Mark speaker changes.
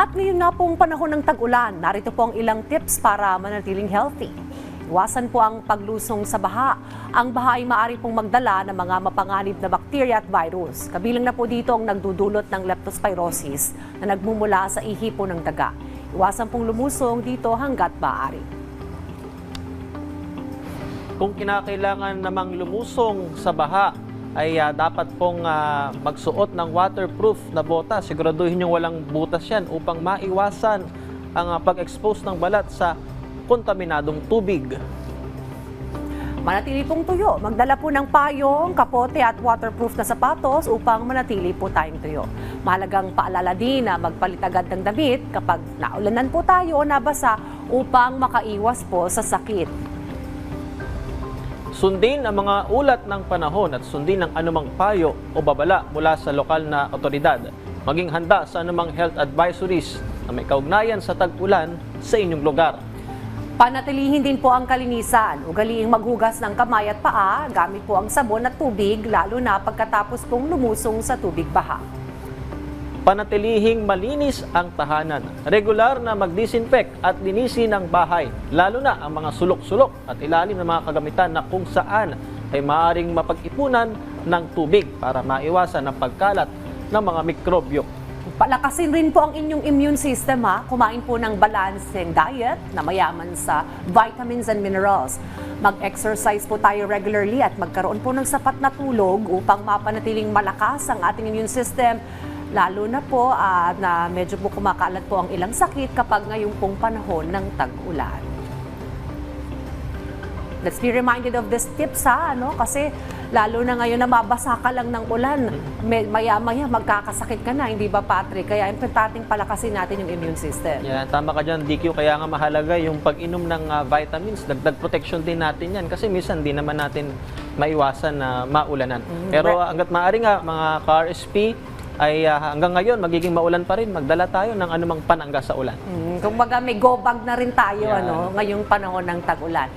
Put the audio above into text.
Speaker 1: At ngayon na pong panahon ng tag-ulan, narito po ang ilang tips para manatiling healthy. Iwasan po ang paglusong sa baha. Ang baha ay maaari pong magdala ng mga mapanganib na bakterya at virus. Kabilang na po dito ang nagdudulot ng leptospirosis na nagmumula sa ihi po ng daga. Iwasan pong lumusong dito hanggat maaari.
Speaker 2: Kung kinakailangan namang lumusong sa baha, ay ah, dapat pong ah, magsuot ng waterproof na botas. Siguraduhin yung walang butas yan upang maiwasan ang ah, pag-expose ng balat sa kontaminadong tubig.
Speaker 1: Manatili pong tuyo. Magdala po ng payong, kapote at waterproof na sapatos upang manatili po tayong tuyo. Mahalagang paalala din na magpalit agad ng damit kapag naulanan po tayo o nabasa upang makaiwas po sa sakit.
Speaker 2: Sundin ang mga ulat ng panahon at sundin ang anumang payo o babala mula sa lokal na otoridad. Maging handa sa anumang health advisories na may kaugnayan sa tag-ulan sa inyong lugar.
Speaker 1: Panatilihin din po ang kalinisan. Ugaliing maghugas ng kamay at paa gamit po ang sabon at tubig lalo na pagkatapos pong lumusong sa tubig baha.
Speaker 2: Panatilihing malinis ang tahanan. Regular na mag-disinfect at linisin ang bahay, lalo na ang mga sulok-sulok at ilalim ng mga kagamitan na kung saan ay maaring mapag-ipunan ng tubig para maiwasan ang pagkalat ng mga mikrobyo.
Speaker 1: Palakasin rin po ang inyong immune system ha. Kumain po ng balancing diet na mayaman sa vitamins and minerals. Mag-exercise po tayo regularly at magkaroon po ng sapat na tulog upang mapanatiling malakas ang ating immune system. Lalo na po ah, na medyo po kumakalat po ang ilang sakit kapag ngayong pong panahon ng tag-ulan. Let's be reminded of these tips ha, ano? Kasi lalo na ngayon na mabasa ka lang ng ulan, may, maya-maya magkakasakit ka na, hindi ba Patrick? Kaya importanteng palakasin natin yung immune system.
Speaker 2: Yan, tama ka dyan, DQ. Kaya nga mahalaga yung pag-inom ng ah, vitamins. Dagdag protection din natin yan. Kasi minsan di naman natin maiwasan na maulanan. Pero hanggat maaari nga, mga ka-RSP, ay ah, hanggang ngayon magiging maulan pa rin. Magdala tayo ng anumang panangga sa ulan.
Speaker 1: Mm, kumbaga may go bag na rin tayo ano, ngayong panahon ng tag-ulan.